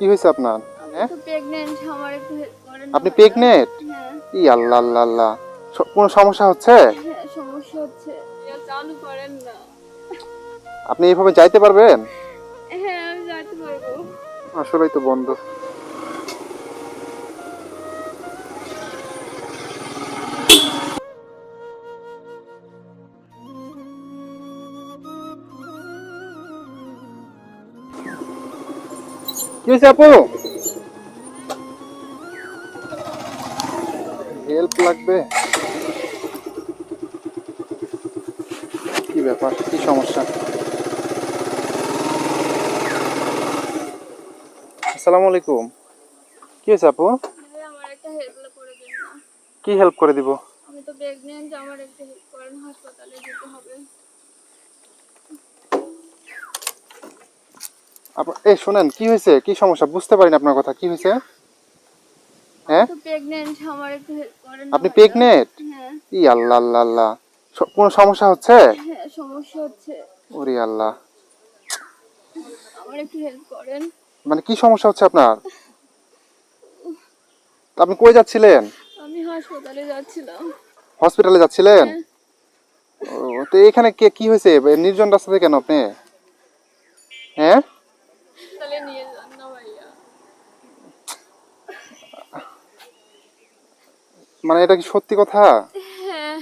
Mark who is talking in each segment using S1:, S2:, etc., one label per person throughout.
S1: কি হয়েছে আপনার? হ্যাঁ? আপনি প্রেগনেন্ট
S2: হ্যাঁ।
S1: ই আল্লাহ আল্লাহ আল্লাহ। কোন সমস্যা হচ্ছে?
S2: হ্যাঁ সমস্যা হচ্ছে। চালু করেন না।
S1: আপনি এইভাবে যাইতে পারবেন?
S2: হ্যাঁ আমি যাইতে পারব।
S1: আসলেই তো বন্ধ। হয়েছে আপু? হেল্প লাগবে। কি ব্যাপার? কি সমস্যা? আসসালামু আলাইকুম। কি হয়েছে আপু?
S2: ভাইয়া আমার একটা হেল্প করে
S1: কি হেল্প করে দিব?
S2: আমি তো প্রেগনেন্ট আমার একটা হেল্প করেন হাসপাতালে যেতে হবে।
S1: এই শোনেন কি হয়েছে? কি সমস্যা? বুঝতে পারিনি আপনার কথা। কি হয়েছে? হ্যাঁ? আপনি প্রেগনেন্ট
S2: হ্যাঁ।
S1: ই আল্লাহ আল্লাহ আল্লাহ। কোনো সমস্যা হচ্ছে?
S2: হ্যাঁ সমস্যা হচ্ছে।
S1: ওরে আল্লাহ।
S2: আমার একটু হেল্প করেন।
S1: মানে কি সমস্যা হচ্ছে আপনার? আপনি কই যাচ্ছিলেন?
S2: আমি হাসপাতালে যাচ্ছিলাম।
S1: হসপিটালে যাচ্ছিলেন?
S2: হ্যাঁ।
S1: ও তো এখানে কে কি হয়েছে? নির্জন রাস্তাতে কেন আপনি? হ্যাঁ
S2: তাহলে নিয়ে যান না ভাইয়া
S1: মানে এটা কি সত্যি কথা?
S2: হ্যাঁ।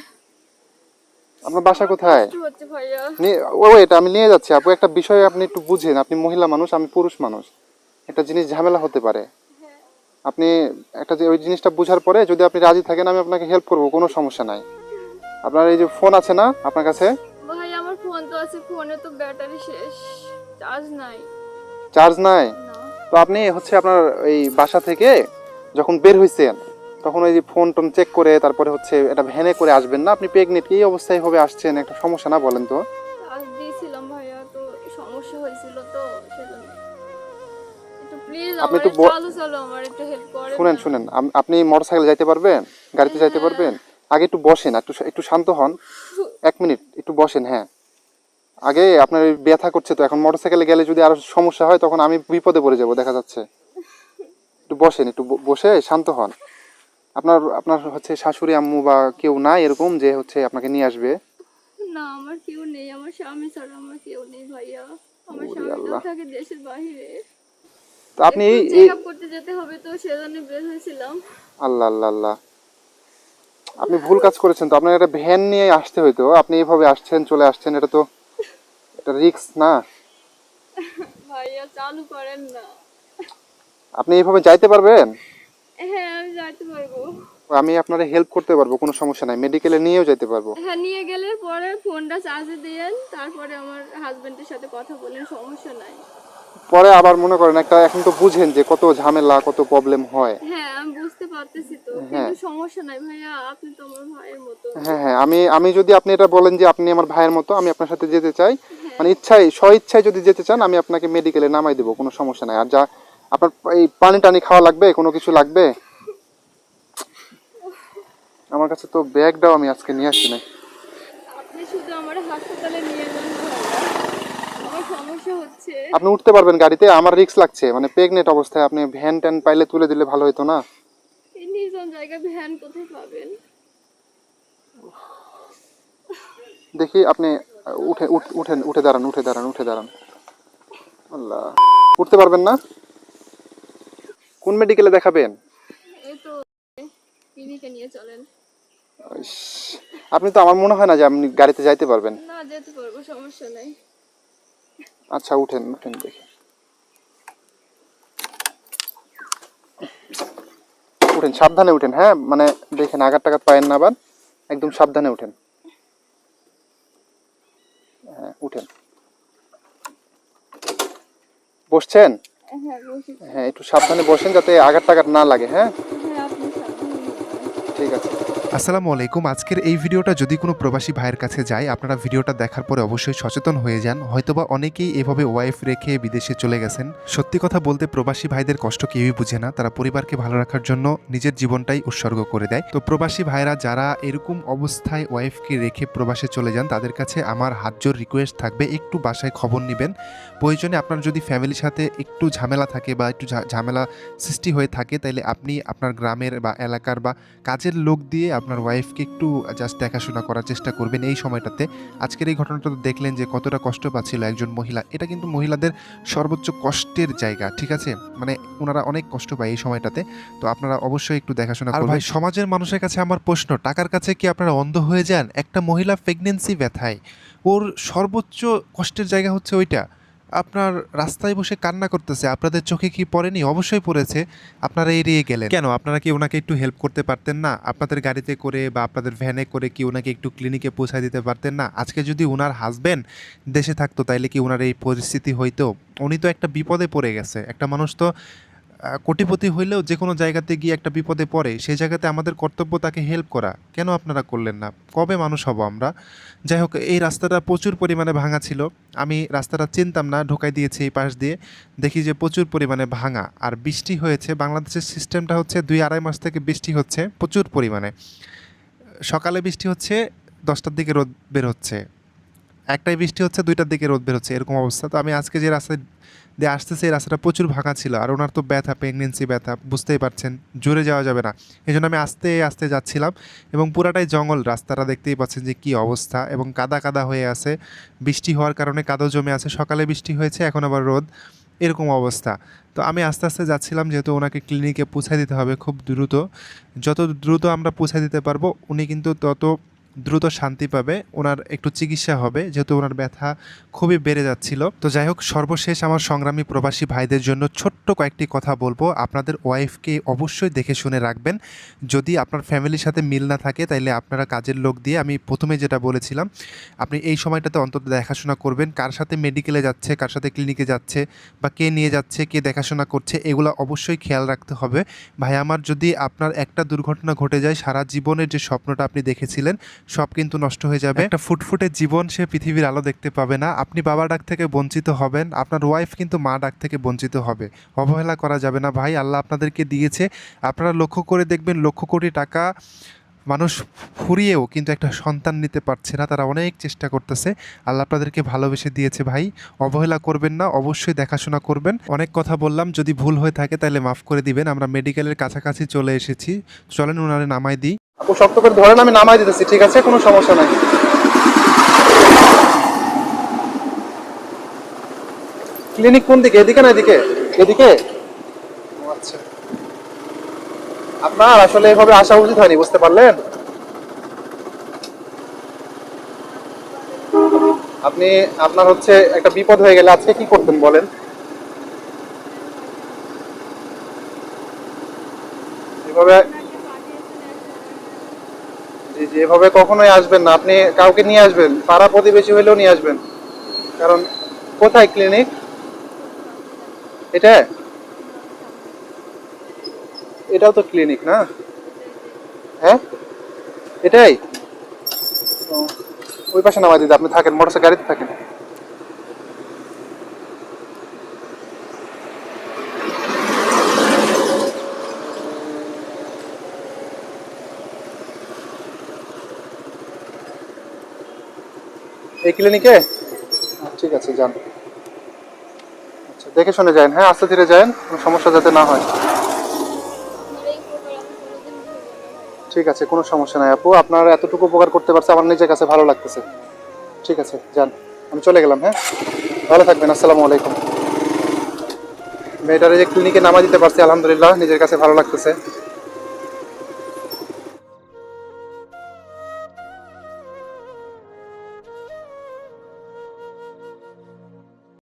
S1: আপনার বাসা কোথায়?
S2: কষ্ট হচ্ছে ভাইয়া।
S1: নি- ও এটা আমি নিয়ে যাচ্ছি। আপু একটা বিষয় আপনি একটু বুঝেন। আপনি মহিলা মানুষ আমি পুরুষ মানুষ। একটা জিনিস ঝামেলা হতে পারে।
S2: হ্যাঁ।
S1: আপনি একটা যে ওই জিনিসটা বোঝার পরে যদি আপনি রাজি থাকেন আমি আপনাকে হেল্প করব কোনো সমস্যা নাই। আপনার এই যে ফোন আছে না আপনার কাছে?
S2: ভাই আমার ফোন তো আছে ফোনে তো ব্যাটারি শেষ। চার্জ নাই।
S1: চার্জ নাই? তো আপনি হচ্ছে আপনার এই বাসা থেকে যখন বের হয়েছেন তখন ওই যে ফোন টোন চেক করে তারপরে হচ্ছে এটা ভ্যানে করে আসবেন না। আপনি প্রেগনেন্ট এই অবস্থায় হবে আসছেন একটা সমস্যা না বলেন তো? আপনি তো শুনেন শুনেন আপনি মোটরসাইকেলে যাইতে পারবেন? গাড়িতে যাইতে পারবেন? আগে একটু বসেন একটু একটু শান্ত হন। এক মিনিট একটু বসেন হ্যাঁ। আগে আপনার ব্যথা করছে তো এখন মোটরসাইকেলে গেলে যদি আরও সমস্যা হয় তখন আমি বিপদে পড়ে যাব দেখা যাচ্ছে। একটু বসেন একটু বসে শান্ত হন। আপনার আপনার হচ্ছে শাশুড়ি আম্মু বা কেউ নাই এরকম যে হচ্ছে আপনাকে নিয়ে আসবে?
S2: না আমার কেউ নেই। আমার স্বামী ছাড়া আমার কেউ নেই ভাইয়া। আমার স্বামী তো থাকে দেশের বাইরে
S1: তো আপনি এই
S2: চেক করতে যেতে হবে তো সেজন্য বের হয়েছিলাম।
S1: আল্লাহ আল্লাহ আল্লাহ। আপনি ভুল কাজ করেছেন তো। আপনার একটা ভ্যান নিয়ে আসতে হইতো। আপনি এইভাবে আসছেন চলে আসছেন এটা তো এটা রিস্ক না।
S2: ভাইয়া চালু করেন না।
S1: আপনি এইভাবে যাইতে পারবেন?
S2: হ্যাঁ আমি যাইতে পারব।
S1: আমি আপনার হেল্প করতে পারব কোনো সমস্যা নাই। মেডিকেলে নিয়েও যেতে পারব।
S2: হ্যাঁ নিয়ে গেলে পরে ফোনটা চার্জে দিয়েন তারপরে আমার হাজবেন্ডের সাথে কথা বলেন সমস্যা নাই।
S1: পরে আবার মনে করেন একটা এখন তো বুঝেন যে কত ঝামেলা কত প্রবলেম হয়।
S2: হ্যাঁ আমি বুঝতে পারতেছি তো
S1: হ্যাঁ।
S2: কিন্তু সমস্যা নাই। ভাইয়া আপনি তো আমার ভাইয়ের মতো।
S1: হ্যাঁ হ্যাঁ আমি আমি যদি আপনি এটা বলেন যে আপনি আমার ভাইয়ের মতো আমি আপনার সাথে যেতে চাই। মানে ইচ্ছাই স্ব ইচ্ছায় যদি যেতে চান আমি আপনাকে মেডিকেলে নামাই দেবো কোনো সমস্যা নাই। আর যা আপনার এই পানি টানি খাওয়া লাগবে? কোনো কিছু লাগবে? আমার কাছে তো ব্যাগটাও আমি আজকে নিয়ে আসি না
S2: আপনি
S1: উঠতে পারবেন গাড়িতে আমার রিস্ক লাগছে। মানে প্রেগনেন্ট অবস্থায় আপনি ভ্যান ট্যান পাইলে তুলে দিলে ভালো হতো না। দেখি আপনি উঠ- উঠেন উঠে দাঁড়ান উঠে দাঁড়ান উঠে দাঁড়ান। আল্লাহ। উঠতে পারবেন না? কোন মেডিকেলে দেখাবেন? আপনি তো আমার মনে হয় না যে আপনি গাড়িতে যাইতে পারবেন।
S2: না যেতে পারব সমস্যা নাই।
S1: আচ্ছা উঠেন উঠেন দেখি। উঠেন সাবধানে উঠেন হ্যাঁ? মানে দেখেন আঘাত টাঘাত পায়েন না আবার একদম সাবধানে উঠেন। হ্যাঁ উঠেন। বসছেন?
S2: হ্যাঁ বসি
S1: হ্যাঁ একটু সাবধানে বসেন যাতে আঘাত টাঘাত না লাগে হ্যাঁ
S2: হ্যাঁ আপনি সাবধানে নিয়ে যান।
S1: ঠিক আছে
S3: আসসালামু আলাইকুম। আজকের এই ভিডিওটা যদি কোনো প্রবাসী ভাইয়ের কাছে যায়, আপনারা ভিডিওটা দেখার পরে অবশ্যই সচেতন হয়ে যান। হয়তোবা অনেকেই এভাবে ওয়াইফ রেখে বিদেশে চলে গেছেন। সত্যি কথা বলতে প্রবাসী ভাইদের কষ্ট কেউই বুঝে না। তারা পরিবারকে ভালো রাখার জন্য নিজের জীবনটাই উৎসর্গ করে দেয়। তো প্রবাসী ভাইরা যারা এরকম অবস্থায় ওয়াইফকে রেখে প্রবাসে চলে যান, তাদের কাছে আমার হাতজোর রিকোয়েস্ট থাকবে, একটু বাসায় খবর নেবেন। প্রয়োজনে আপনার যদি ফ্যামিলির সাথে একটু ঝামেলা থাকে বা একটু ঝামেলা সৃষ্টি হয়ে থাকে তাহলে আপনি আপনার গ্রামের বা এলাকার বা কাজের লোক দিয়ে আপনার ওয়াইফকে একটু জাস্ট দেখাশোনা করার চেষ্টা করবেন এই সময়টাতে। আজকের এই ঘটনাটা তো দেখলেন যে কতটা কষ্ট পাচ্ছিল একজন মহিলা। এটা কিন্তু মহিলাদের সর্বোচ্চ কষ্টের জায়গা ঠিক আছে? মানে ওনারা অনেক কষ্ট পায় এই সময়টাতে। তো আপনারা অবশ্যই একটু দেখাশোনা করবেন। ভাই সমাজের মানুষের কাছে আমার প্রশ্ন টাকার কাছে কি আপনারা অন্ধ হয়ে যান? একটা মহিলা প্রেগনেন্সি ব্যথায় ওর সর্বোচ্চ কষ্টের জায়গা হচ্ছে ওইটা। আপনার রাস্তায় বসে কান্না করতেছে, আপনাদের চোখে কি পড়েনি? অবশ্যই পড়েছে। আপনারা এড়িয়ে গেলেন। কেন? আপনারা কি ওনাকে একটু হেল্প করতে পারতেন না? আপনাদের গাড়িতে করে বা আপনাদের ভ্যানে করে কি ওনাকে একটু ক্লিনিকে পৌঁছায় দিতে পারতেন না? আজকে যদি ওনার হাজব্যান্ড দেশে থাকতো, তাইলে কি ওনার এই পরিস্থিতি হইতো? উনি তো একটা বিপদে পড়ে গেছে। একটা মানুষ তো কোটিপতি হইলেও যে কোনো জায়গাতে গিয়ে একটা বিপদে পড়ে সেই জায়গাতে আমাদের কর্তব্য তাকে হেল্প করা। কেন আপনারা করলেন না? কবে মানুষ হব আমরা? যাই হোক, এই রাস্তাটা প্রচুর পরিমাণে ভাঙা ছিল। আমি রাস্তাটা চিনতাম না, ঢোকাই দিয়েছি এই পাশ দিয়ে। দেখি যে প্রচুর পরিমাণে ভাঙা। আর বৃষ্টি হয়েছে। বাংলাদেশের সিস্টেমটা হচ্ছে দুই আড়াই মাস থেকে বৃষ্টি হচ্ছে প্রচুর পরিমাণে। সকালে বৃষ্টি হচ্ছে, দশটার দিকে রোদ বের হচ্ছে। একটাই বৃষ্টি হচ্ছে, দুইটার দিকে রোদ বের হচ্ছে এরকম অবস্থা। তো আমি আজকে যে রাস্তায় দিয়ে আসতেছে, এই রাস্তাটা প্রচুর ভাঙা ছিল, আর ওনার তো ব্যথা প্রেগনেন্সি ব্যথা, বুঝতেই পারছেন, জোরে যাওয়া যাবে না। এই জন্য আমি আস্তে আস্তে যাচ্ছিলাম, এবং পুরাটাই জঙ্গল, রাস্তাটা দেখতেই পাচ্ছেন যে কী অবস্থা, এবং কাদা কাদা হয়ে আছে। বৃষ্টি হওয়ার কারণে কাদো জমে আছে, সকালে বৃষ্টি হয়েছে, এখন আবার রোদ, এরকম অবস্থা। তো আমি আস্তে আস্তে যাচ্ছিলাম, যেহেতু ওনাকে ক্লিনিকে পৌঁছায় দিতে হবে খুব দ্রুত। যত দ্রুত আমরা পৌঁছায় দিতে পারব, উনি কিন্তু তত দ্রুত শান্তি পাবে, ওনার একটু চিকিৎসা হবে, যেহেতু ওনার ব্যথা খুবই বেড়ে যাচ্ছিল। তো যাই হোক, সর্বশেষ আমার সংগ্রামী প্রবাসী ভাইদের জন্য ছোট্ট কয়েকটি কথা বলব। আপনাদের ওয়াইফকে অবশ্যই দেখে শুনে রাখবেন। যদি আপনার ফ্যামিলির সাথে মিল না থাকে, তাইলে আপনারা কাজের লোক দিয়ে, আমি প্রথমে যেটা বলেছিলাম, আপনি এই সময়টাতে অন্তত দেখাশোনা করবেন। কার সাথে মেডিকেলে যাচ্ছে, কার সাথে ক্লিনিকে যাচ্ছে, বা কে নিয়ে যাচ্ছে, কে দেখাশোনা করছে, এগুলো অবশ্যই খেয়াল রাখতে হবে। ভাই, আমার যদি আপনার একটা দুর্ঘটনা ঘটে যায়, সারা জীবনের যে স্বপ্নটা আপনি দেখেছিলেন সব কিন্তু নষ্ট হয়ে যাবে। একটা ফুটফুটে জীবন সে পৃথিবীর আলো দেখতে পাবে না। আপনি বাবা ডাক থেকে বঞ্চিত হবেন। আপনার ওয়াইফ কিন্তু মা ডাক থেকে বঞ্চিত হবে। অবহেলা করা যাবে না ভাই। আল্লাহ আপনাদেরকে দিয়েছে। আপনারা লক্ষ্য করে দেখবেন, লক্ষ কোটি টাকা মানুষ ফুরিয়েও কিন্তু একটা সন্তান নিতে পারছে না। তারা অনেক চেষ্টা করতেছে। আল্লাহ আপনাদেরকে ভালোবেসে দিয়েছে ভাই। অবহেলা করবেন না। অবশ্যই দেখাশোনা করবেন। অনেক কথা বললাম। যদি ভুল হয়ে থাকে তাহলে মাফ করে দিবেন। আমরা মেডিকেলের কাছাকাছি চলে এসেছি। চলেন ওনারে নামাই দিই।
S1: আপু, শক্ত করে ধরেন, আমি নামাই দিতেছি, ঠিক আছে? কোনো সমস্যা নাই। ক্লিনিক কোন দিকে? এদিকে না এদিকে? এদিকে? আচ্ছা। আপনার আসলে এভাবে আসা উচিত হয়নি, বুঝতে পারলেন? আপনি, আপনার হচ্ছে একটা বিপদ হয়ে গেলে আজকে কি করতেন বলেন? এভাবে জি এভাবে কখনোই আসবেন না। আপনি কাউকে নিয়ে আসবেন, পাড়া প্রতিবেশী হলেও নিয়ে আসবেন। কারণ কোথায় ক্লিনিক এটা? এটাও তো ক্লিনিক না? হ্যাঁ? এটাই? ওই পাশে নামাই দিদি আপনি থাকেন, মোটরসাইকেল গাড়িতে থাকেন। এই ক্লিনিকে ঠিক আছে, যান। আচ্ছা দেখে শুনে যান হ্যাঁ আস্তে ধীরে যান, কোনো সমস্যা যাতে না হয়। ঠিক আছে, কোনো সমস্যা নাই আপু। আপনার এতটুকু উপকার করতে পারছে, আমার নিজের কাছে ভালো লাগতেছে। ঠিক আছে, যান। আমি চলে গেলাম হ্যাঁ? ভালো থাকবেন, আসসালামু আলাইকুম। মেয়েটারে যে ক্লিনিকে নামা দিতে পারছি, আলহামদুলিল্লাহ, নিজের কাছে ভালো লাগতেছে।